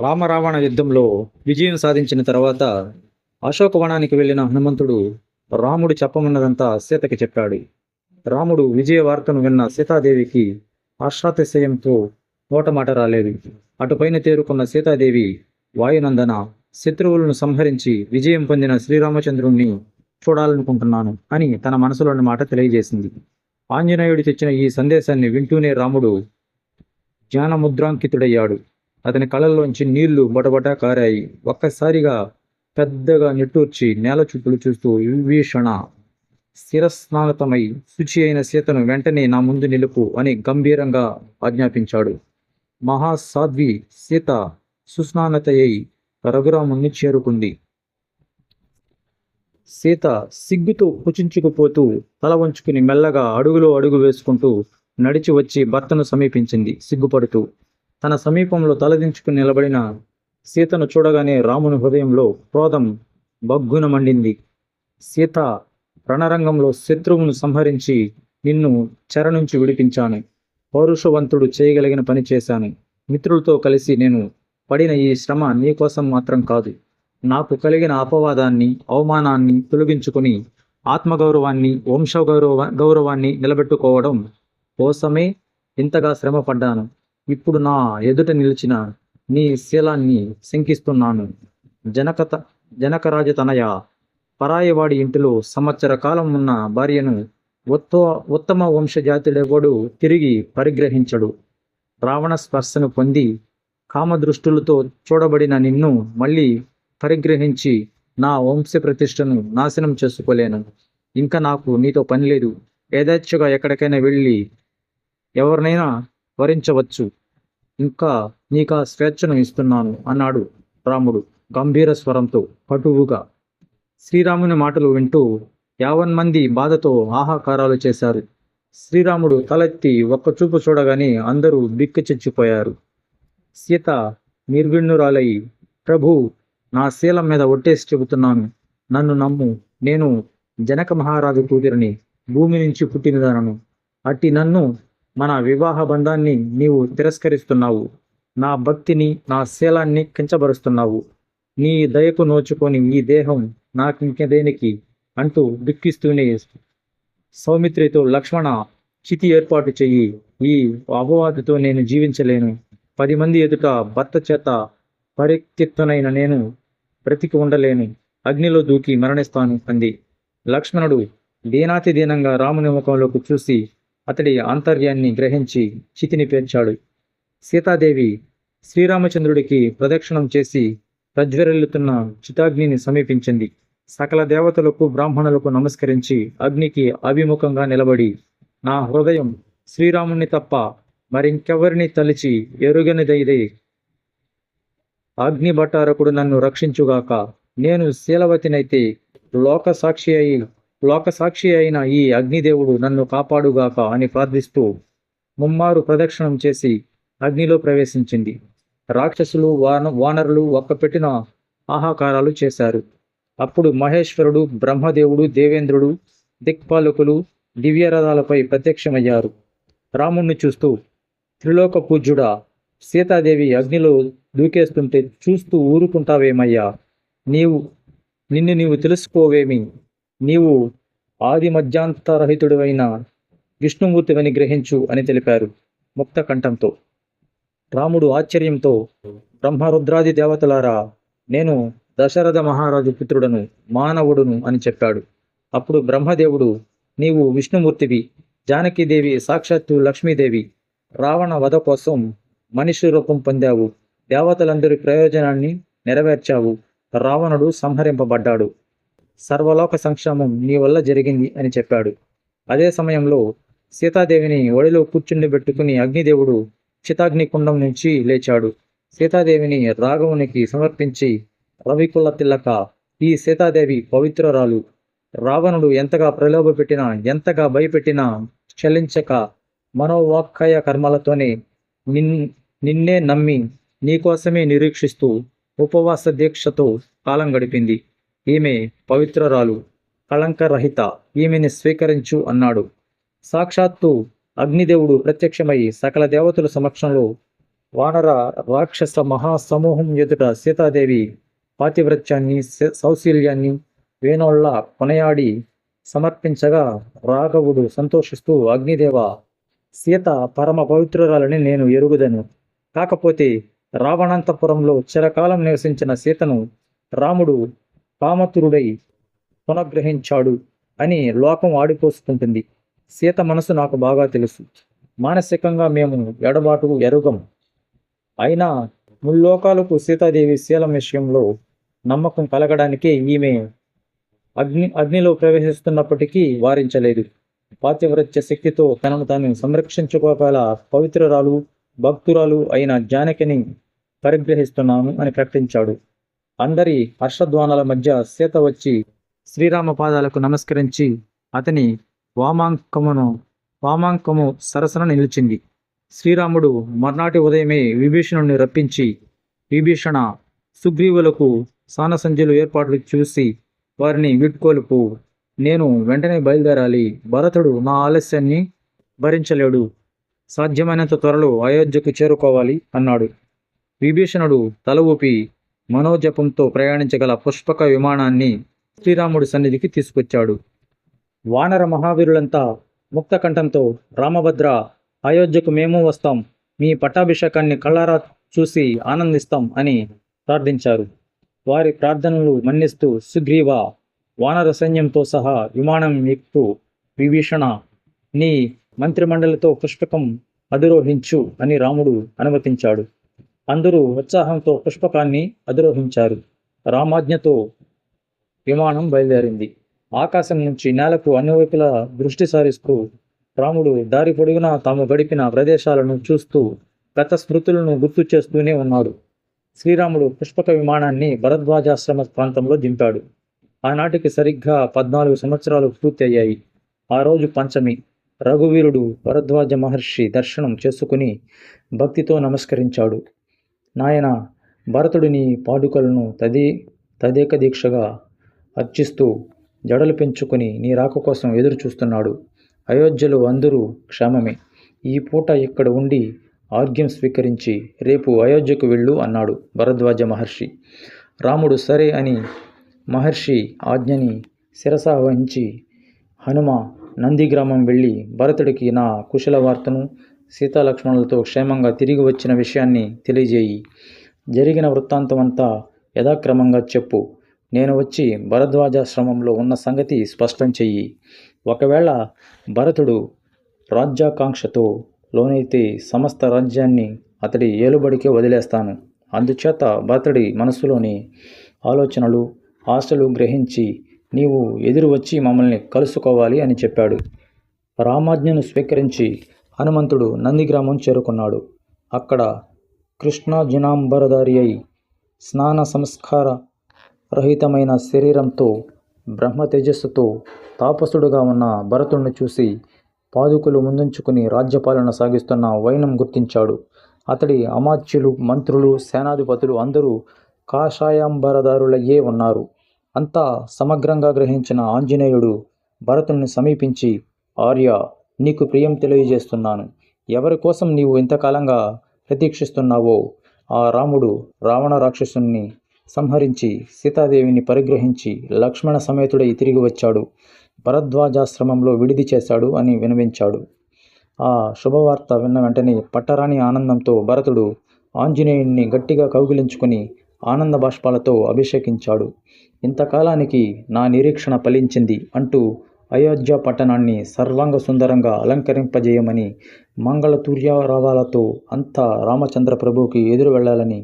రామరావణ యుద్ధంలో విజయం సాధించిన తర్వాత అశోకవనానికి వెళ్ళిన హనుమంతుడు రాముడు చెప్పమన్నదంతా సీతకి చెప్పాడు. రాముడు విజయ వార్తను విన్న సీతాదేవికి హర్షాతిశయంతో నోటమాట రాలేదు. అటుపైన తేరుకున్న సీతాదేవి వాయునందన శత్రువులను సంహరించి విజయం పొందిన శ్రీరామచంద్రుణ్ణి చూడాలనుకుంటున్నాను అని తన మనసులోని మాట తెలియజేసింది. ఆంజనేయుడు తెచ్చిన ఈ సందేశాన్ని వింటూనే రాముడు జ్ఞానముద్రాంకితుడయ్యాడు. అతని కళ్ళల్లోంచి నీళ్ళు బటబట కారాయి. ఒక్కసారిగా పెద్దగా నిట్టూర్చి నేల చుట్టూ చూస్తూ విభీషణ స్థిరస్నానతమై శుచి అయిన సీతను వెంటనే నా ముందు నిలుపు అని గంభీరంగా ఆజ్ఞాపించాడు. మహాసాధ్వి సీత సుస్నానతయ్యి రఘురాముణ్ణి చేరుకుంది. సీత సిగ్గుతో కుచించుకుపోతూ తల వంచుకుని మెల్లగా అడుగులో అడుగు వేసుకుంటూ నడిచి వచ్చి భర్తను సమీపించింది. సిగ్గుపడుతూ తన సమీపంలో తలదించుకుని నిలబడిన సీతను చూడగానే రాముని హృదయంలో క్రోధం బగ్గున మండింది. సీత రణరంగంలో శత్రువును సంహరించి నిన్ను చెర నుంచి విడిపించాను. పౌరుషవంతుడు చేయగలిగిన పని చేశాను. మిత్రులతో కలిసి నేను పడిన ఈ శ్రమ నీకోసం మాత్రం కాదు. నాకు కలిగిన అపవాదాన్ని అవమానాన్ని తొలగించుకొని ఆత్మగౌరవాన్ని వంశగౌరవ గౌరవాన్ని నిలబెట్టుకోవడం కోసమే ఇంతగా శ్రమ పడ్డాను ఇప్పుడు నా ఎదుట నిలిచిన నీ శీలాన్ని శంకిస్తున్నాను. జనకత జనకరాజ తనయ పరాయవాడి ఇంటిలో సంవత్సర కాలం ఉన్న భార్యను ఉత్త ఉత్తమ వంశజాతుడెవడు తిరిగి పరిగ్రహించడు. రావణ స్పర్శను పొంది కామదృష్టులతో చూడబడిన నిన్ను మళ్ళీ పరిగ్రహించి నా వంశ ప్రతిష్టను నాశనం చేసుకోలేను. ఇంకా నాకు నీతో పని లేదు. యథేచ్ఛగా ఎక్కడికైనా వెళ్ళి ఎవరినైనా వరించవచ్చు. ఇంకా నీకా స్వేచ్ఛను ఇస్తున్నాను అన్నాడు రాముడు గంభీర స్వరంతో కటువుగా శ్రీరాముని మాటలు వింటూ యావన్ మంది బాధతో ఆహాకారాలు చేశారు. శ్రీరాముడు తలెత్తి ఒక్కచూపు చూడగానే అందరూ బిక్కచెచ్చిపోయారు సీత నిర్విణ్ణురాలై ప్రభు నా శీలం మీద ఒట్టేసి చెబుతున్నాను. నన్ను నమ్ము. నేను జనక మహారాజు కూతురిని భూమి నుంచి పుట్టినదానను. అట్టి నన్ను మన వివాహ బంధాన్ని నీవు తిరస్కరిస్తున్నావు. నా భక్తిని నా శీలాన్ని కించబరుస్తున్నావు నీ దయకు నోచుకొని ఈ దేహం నాకింకదేనికి అంటూ దుఃఖిస్తూనే సౌమిత్రితో లక్ష్మణ చితి ఏర్పాటు చెయ్యి. ఈ అపవాదితో నేను జీవించలేను. పది మంది ఎదుట భర్త చేత పరిత్యక్తనైన నేను బ్రతికి ఉండలేను. అగ్నిలో దూకి మరణిస్తాను అంది. లక్ష్మణుడు దీనాతి దీనంగా రాముని ముఖంలోకి చూసి అతడి ఆంతర్యాన్ని గ్రహించి చితిని పేర్చాడు. సీతాదేవి శ్రీరామచంద్రుడికి ప్రదక్షిణం చేసి ప్రజ్వరెల్లుతున్న చితాగ్నిని సమీపించింది. సకల దేవతలకు బ్రాహ్మణులకు నమస్కరించి అగ్నికి అభిముఖంగా నిలబడి నా హృదయం శ్రీరాముణ్ణి తప్ప మరింకెవరిని తలిచి ఎరుగనిదైదే? అగ్నిభట్టారకుడు నన్ను రక్షించుగాక నేను శీలవతినైతే లోక సాక్షి అయి లోక సాక్షి అయిన ఈ అగ్నిదేవుడు నన్ను కాపాడుగాక అని ప్రార్థిస్తూ ముమ్మారు ప్రదక్షిణం చేసి అగ్నిలో ప్రవేశించింది. రాక్షసులు వాన వానరులు ఒక్కపెట్టిన ఆహాకారాలు చేశారు. అప్పుడు మహేశ్వరుడు బ్రహ్మదేవుడు దేవేంద్రుడు దిక్పాలకులు దివ్యరథాలపై ప్రత్యక్షమయ్యారు. రాముణ్ణి చూస్తూ త్రిలోక పూజ్యుడా సీతాదేవి అగ్నిలో దూకేస్తుంటే చూస్తూ ఊరుకుంటావేమయ్యా? నీవు నిన్ను నీవు తెలుసుకోవేమి? నీవు ఆది మధ్యాంతరహితుడువైన విష్ణుమూర్తివని గ్రహించు అని తెలిపారు ముక్త కంఠంతో రాముడు ఆశ్చర్యంతో బ్రహ్మరుద్రాది దేవతలారా నేను దశరథ మహారాజు పుత్రుడను మానవుడును అని చెప్పాడు. అప్పుడు బ్రహ్మదేవుడు నీవు విష్ణుమూర్తివి జానకీదేవి సాక్షాత్తు లక్ష్మీదేవి రావణ వధ కోసం మనిషి రూపం పొందావు దేవతలందరి ప్రయోజనాన్ని నెరవేర్చావు రావణుడు సంహరింపబడ్డాడు. సర్వలోక సంక్షేమం నీ వల్ల జరిగింది అని చెప్పాడు. అదే సమయంలో సీతాదేవిని ఒడిలో కూర్చుండి పెట్టుకుని అగ్నిదేవుడు చితాగ్ని కుండం నుంచి లేచాడు. సీతాదేవిని రాఘవునికి సమర్పించి రవికుల తిల్లక ఈ సీతాదేవి పవిత్రరాలు రావణుడు ఎంతగా ప్రలోభ పెట్టినా ఎంతగా భయపెట్టినా చలించక మనోవాక్కయ కర్మలతోనే నిన్ నిన్నే నమ్మి నీకోసమే నిరీక్షిస్తూ ఉపవాస దీక్షతో కాలం గడిపింది. ఈమె పవిత్రరాలు కళంకరహిత ఈమెని స్వీకరించు అన్నాడు. సాక్షాత్తు అగ్నిదేవుడు ప్రత్యక్షమై సకల దేవతల సమక్షంలో వానర రాక్షస మహాసమూహం ఎదుట సీతాదేవి పాతివ్రత్యాన్ని సౌశీల్యాన్ని వేణోళ్ళ కొనయాడి సమర్పించగా రాఘవుడు సంతోషిస్తూ అగ్నిదేవ సీత పరమ పవిత్రురాలని నేను ఎరుగుదను. కాకపోతే రావణాంతపురంలో చిరకాలం నివసించిన సీతను రాముడు కామతురుడై పునఃగ్రహించాడు అని లోకం ఆడిపోసుకుంటుంది. సీత మనసు నాకు బాగా తెలుసు. మానసికంగా మేము ఎడబాటు ఎరుగం. అయినా ముల్లోకాలకు సీతాదేవి శీలం విషయంలో నమ్మకం కలగడానికి ఈమె అగ్ని అగ్నిలో ప్రవేశిస్తున్నప్పటికీ వారించలేదు. పాతివ్రత్య శక్తితో తనను తాను సంరక్షించుకోగల పవిత్రరాలు భక్తురాలు అయిన జానకిని పరిగ్రహిస్తున్నాను అని ప్రకటించాడు. అందరి హర్షధ్వానాల మధ్య సీత వచ్చి శ్రీరామ పాదాలకు నమస్కరించి అతని వామాంకమును వామాంకము సరసన నిలిచింది. శ్రీరాముడు మర్నాటి ఉదయమే విభీషణుని రప్పించి విభీషణ సుగ్రీవులకు సానసంజులు ఏర్పాట్లు చూసి వారిని వీడ్కోలుపు నేను వెంటనే బయలుదేరాలి. భరతుడు నా ఆలస్యాన్ని భరించలేడు. సాధ్యమైనంత త్వరలో అయోధ్యకు చేరుకోవాలి అన్నాడు. విభీషణుడు తల ఊపి మనోజపంతో ప్రయాణించగల పుష్పక విమానాన్ని శ్రీరాముడి సన్నిధికి తీసుకొచ్చాడు. వానర మహావీరులంతా ముక్తకంఠంతో రామభద్ర అయోధ్యకు మేము వస్తాం. మీ పట్టాభిషేకాన్ని కళ్ళారా చూసి ఆనందిస్తాం అని ప్రార్థించారు. వారి ప్రార్థనలు మన్నిస్తూ సుగ్రీవ వానర సైన్యంతో సహా విమానం ఎక్కు విభీషణ నీ మంత్రిమండలితో పుష్పకం అధిరోహించు అని రాముడు అనుమతించాడు. అందరూ ఉత్సాహంతో పుష్పకాన్ని అధిరోహించారు. రామాజ్ఞతో విమానం బయలుదేరింది. ఆకాశం నుంచి నేలకు అన్ని వైపులా దృష్టి సారిస్తూ రాముడు దారి పొడుగునా తాము గడిపిన ప్రదేశాలను చూస్తూ గత స్మృతులను గుర్తు చేస్తూనే ఉన్నాడు. శ్రీరాముడు పుష్పక విమానాన్ని భరద్వాజాశ్రమ ప్రాంతంలో దింపాడు. ఆనాటికి సరిగ్గా పద్నాలుగు సంవత్సరాలు పూర్తి అయ్యాయి ఆ రోజు పంచమి. రఘువీరుడు భరద్వాజ మహర్షి దర్శనం చేసుకుని భక్తితో నమస్కరించాడు. నాయన భరతుడిని పాదుకలను తదే తదేక దీక్షగా అర్చిస్తూ జడలు పెంచుకుని నీ రాక కోసం ఎదురు చూస్తున్నాడు. అయోధ్యలో అందరూ క్షేమమే. ఈ పూట ఇక్కడ ఉండి ఆర్గ్యం స్వీకరించి రేపు అయోధ్యకు వెళ్ళు అన్నాడు భరద్వాజ మహర్షి. రాముడు సరే అని మహర్షి ఆజ్ఞని శిరస వహించి హనుమ నందిగ్రామం వెళ్ళి భరతుడికి నా కుశల వార్తను సీతాలక్ష్మణులతో క్షేమంగా తిరిగి వచ్చిన విషయాన్ని తెలియజేయి. జరిగిన వృత్తాంతమంతా యథాక్రమంగా చెప్పు. నేను వచ్చి భరద్వాజాశ్రమంలో ఉన్న సంగతి స్పష్టం చెయ్యి. ఒకవేళ భరతుడు రాజ్యాకాంక్షతో లోనైతే సమస్త రాజ్యాన్ని అతడి ఏలుబడికే వదిలేస్తాను. అందుచేత భరతుడి మనస్సులోని ఆలోచనలు ఆశలు గ్రహించి నీవు ఎదురు వచ్చి మమ్మల్ని కలుసుకోవాలి అని చెప్పాడు. రామాజ్ఞను స్వీకరించి హనుమంతుడు నందిగ్రామం చేరుకున్నాడు. అక్కడ కృష్ణ జినాంబరధారి అయి స్నాన సంస్కార రహితమైన శరీరంతో బ్రహ్మ తేజస్సుతో తాపసుడుగా ఉన్న భరతుణ్ణి చూసి పాదుకులు ముందుంచుకుని రాజ్యపాలన సాగిస్తున్న వైనం గుర్తించాడు. అతడి అమాత్యులు మంత్రులు సేనాధిపతులు అందరూ కాషాయాంబరదారులయ్యే ఉన్నారు. అంతా సమగ్రంగా గ్రహించిన ఆంజనేయుడు భరతుణ్ణి సమీపించి ఆర్య నీకు ప్రియం తెలియజేస్తున్నాను. ఎవరి కోసం నీవు ఇంతకాలంగా ప్రతీక్షిస్తున్నావో ఆ రాముడు రావణ రాక్షసుని సంహరించి సీతాదేవిని పరిగ్రహించి లక్ష్మణ సమేతుడై తిరిగి వచ్చాడు. భరద్వాజాశ్రమంలో విడిది చేశాడు అని వినవించాడు. ఆ శుభవార్త విన్న వెంటనే పట్టరాని ఆనందంతో భరతుడు ఆంజనేయుణ్ణి గట్టిగా కౌగిలించుకుని ఆనంద బాష్పాలతో అభిషేకించాడు. ఇంతకాలానికి నా నిరీక్షణ ఫలించింది అంటూ అయోధ్య పట్టణాన్ని సర్వాంగ సుందరంగా అలంకరింపజేయమని మంగళతూర్యారావాలతో అంతా రామచంద్ర ప్రభువుకి ఎదురు వెళ్ళాలని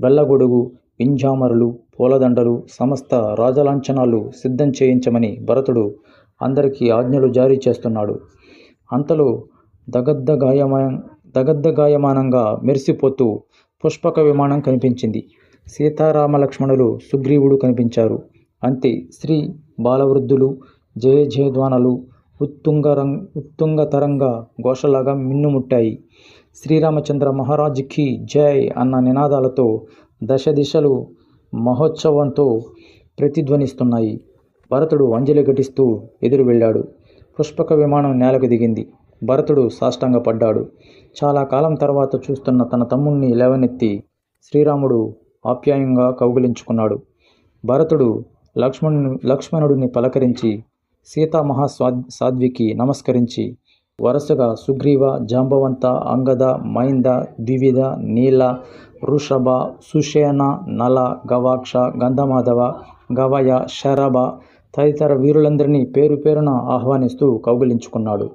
వెళ్ళగొడుగు పింజామరులు పూలదండలు సమస్త రాజలాంఛనాలు సిద్ధం చేయించమని భరతుడు అందరికీ ఆజ్ఞలు జారీ చేస్తున్నాడు. అంతలో దగద్దగాయమా దగద్దగాయమానంగా మెరిసిపోతూ పుష్పక విమానం కనిపించింది. సీతారామ లక్ష్మణులు సుగ్రీవుడు కనిపించారు. అంతే శ్రీ బాలవృద్ధులు జయ జయధ్వానలు ఉత్తుంగరం ఉత్తుంగతరంగ ఘోషలాగా మిన్నుముట్టాయి. శ్రీరామచంద్ర మహారాజుకి జై అన్న నినాదాలతో దశ దిశలు మహోత్సవంతో ప్రతిధ్వనిస్తున్నాయి. భరతుడు అంజలి ఘటిస్తూ ఎదురు వెళ్ళాడు. పుష్పక విమానం నేలకు దిగింది. భరతుడు సాష్టాంగపడ్డాడు. చాలా కాలం తర్వాత చూస్తున్న తన తమ్ముణ్ణి లేవనెత్తి శ్రీరాముడు ఆప్యాయంగా కౌగిలించుకున్నాడు. భరతుడు లక్ష్మణు లక్ష్మణుడిని పలకరించి సీతామహాస్వా సాధ్వికి నమస్కరించి వరుసగా సుగ్రీవ జాంబవంత అంగద మైంద ద్వివిధ నీల వృషభ సుషేణ నల గవాక్ష గంధమాధవ గవయ శరభ తదితర వీరులందరినీ పేరు పేరున ఆహ్వానిస్తూ కౌగిలించుకున్నాడు.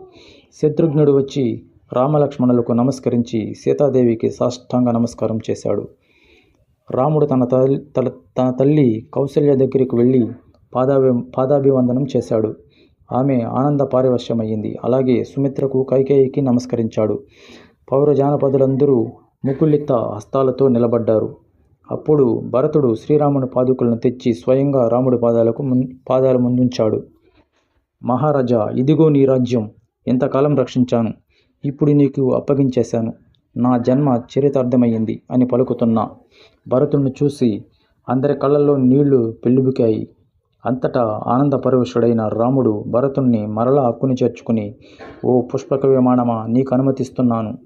శత్రుఘ్నుడు వచ్చి రామలక్ష్మణులకు నమస్కరించి సీతాదేవికి సాష్టాంగ నమస్కారం చేశాడు. రాముడు తన తల్లి తల తన తల్లి కౌసల్య దగ్గరికి వెళ్ళి పాదాభి పాదాభివందనం చేశాడు. ఆమె ఆనంద పారివశ్యమయ్యింది. అలాగే సుమిత్రకు కైకేయికి నమస్కరించాడు. పౌర జానపదులందరూ ముకుళిత హస్తాలతో నిలబడ్డారు. అప్పుడు భరతుడు శ్రీరాముని పాదుకులను తెచ్చి స్వయంగా రాముడి పాదాలకు మున్ పాదాల ముందుంచాడు. మహారాజా ఇదిగో నీ రాజ్యం. ఎంతకాలం రక్షించాను. ఇప్పుడు నీకు అప్పగించేశాను. నా జన్మ చరితార్థమయ్యింది అని పలుకుతున్న భరతుడిని చూసి అందరి కళ్ళల్లో నీళ్ళు పెళ్ళిబుకాయి అంతటా ఆనందపరవశుడైన రాముడు భరతుణ్ణి మరలా హక్కుని చేర్చుకుని ఓ పుష్పక విమానమా నీకు అనుమతిస్తున్నాను.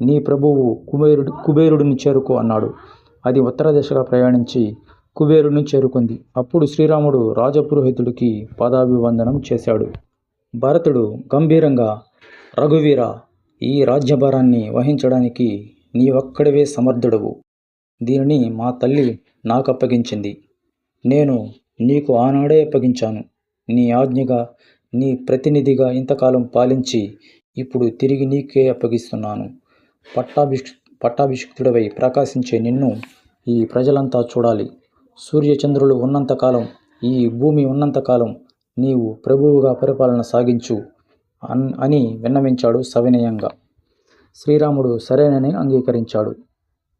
నీ ప్రభువు కుబేరుడు కుబేరుడిని చేరుకో అన్నాడు. అది ఉత్తర దిశగా ప్రయాణించి కుబేరుడిని చేరుకుంది. అప్పుడు శ్రీరాముడు రాజపురోహితుడికి పాదాభివందనం చేశాడు. భరతుడు గంభీరంగా రఘువీర ఈ రాజ్యభారాన్ని వహించడానికి నీవొక్కడివే సమర్థుడవు. దీనిని మా తల్లి నాకు అప్పగించింది నేను నీకు ఆనాడే అప్పగించాను. నీ ఆజ్ఞగా నీ ప్రతినిధిగా ఇంతకాలం పాలించి ఇప్పుడు తిరిగి నీకే అప్పగిస్తున్నాను. పట్టాభిష్ పట్టాభిషిక్తుడవై ప్రకాశించే నిన్ను ఈ ప్రజలంతా చూడాలి. సూర్యచంద్రులు ఉన్నంతకాలం ఈ భూమి ఉన్నంతకాలం నీవు ప్రభువుగా పరిపాలన సాగించు అన్ అని విన్నవించాడు సవినయంగా. శ్రీరాముడు సరేనని అంగీకరించాడు.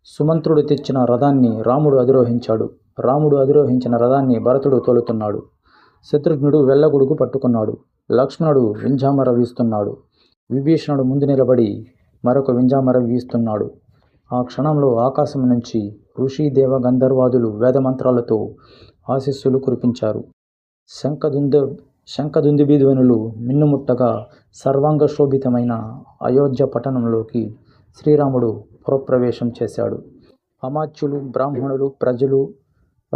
సుమంత్రుడు తెచ్చిన రథాన్ని రాముడు అధిరోహించాడు. రాముడు అధిరోహించిన రథాన్ని భరతుడు తోలుతున్నాడు. శత్రుఘ్నుడు వెళ్ళగుడుకు పట్టుకున్నాడు. లక్ష్మణుడు వింజామర వీస్తున్నాడు. విభీషణుడు ముందు నిలబడి మరొక వింజామర వీస్తున్నాడు. ఆ క్షణంలో ఆకాశం నుంచి ఋషి దేవ గంధర్వాదులు వేదమంత్రాలతో ఆశీస్సులు కురిపించారు. శంఖదుంద శంఖదుందుబీధ్వనులు మిన్నుముట్టగా సర్వాంగ శోభితమైన అయోధ్య పట్టణంలోకి శ్రీరాముడు పురప్రవేశం చేశాడు. అమాత్యులు బ్రాహ్మణులు ప్రజలు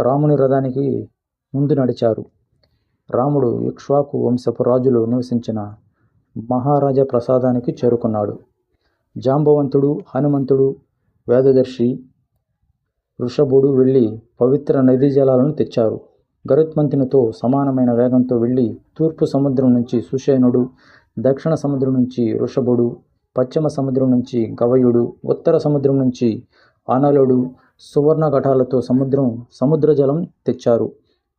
రాముని రథానికి ముందు నడిచారు. రాముడు ఇక్ష్వాకు వంశపు రాజులు నివసించిన మహారాజా ప్రసాదానికి చేరుకున్నాడు. జాంబవంతుడు హనుమంతుడు వేదదర్శి వృషభుడు వెళ్ళి పవిత్ర నదీ జలాలను తెచ్చారు. గరుత్మంతునితో సమానమైన వేగంతో వెళ్ళి తూర్పు సముద్రం నుంచి సుషేనుడు దక్షిణ సముద్రం నుంచి వృషభుడు పశ్చిమ సముద్రం నుంచి గవయుడు ఉత్తర సముద్రం నుంచి అనలుడు సువర్ణ ఘటాలతో సముద్రం సముద్ర జలం తెచ్చారు.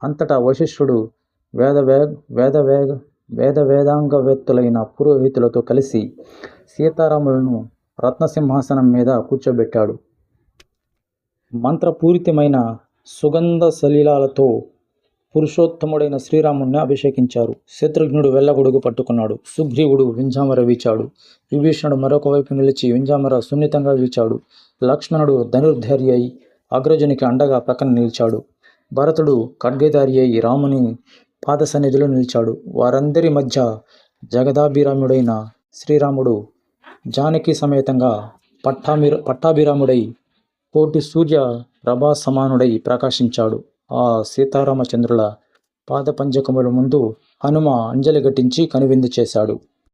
అంతటా వశిష్ఠుడు వేద వేగ వేద వేగ వేద వేదాంగవేత్తలైన పురోహితులతో కలిసి సీతారాములను రత్నసింహాసనం మీద కూర్చోబెట్టాడు. మంత్రపూరితమైన సుగంధ సలీలాలతో పురుషోత్తముడైన శ్రీరాముణ్ణి అభిషేకించారు. శత్రుఘ్నుడు వెళ్ళగొడుగు పట్టుకున్నాడు. సుగ్రీవుడు వింజామర వీచాడు. విభీషణుడు మరొక వైపు నిలిచి వింజామర సున్నితంగా వీచాడు. లక్ష్మణుడు ధనుర్ధర్య అయి అగ్రజునికి అండగా ప్రక్కన నిలిచాడు. భరతుడు ఖడ్గధారి అయి రాముని పాద సన్నిధిలో నిలిచాడు. వారందరి మధ్య జగదాభిరాముడైన శ్రీరాముడు జానకి సమేతంగా పట్టామి పట్టాభిరాముడై కోటి సూర్య ప్రభా సమానుడై ప్రకాశించాడు. ఆ సీతారామచంద్రుల పాదపంజకముల ముందు హనుమ అంజలి ఘటించి కనువిందు చేశాడు.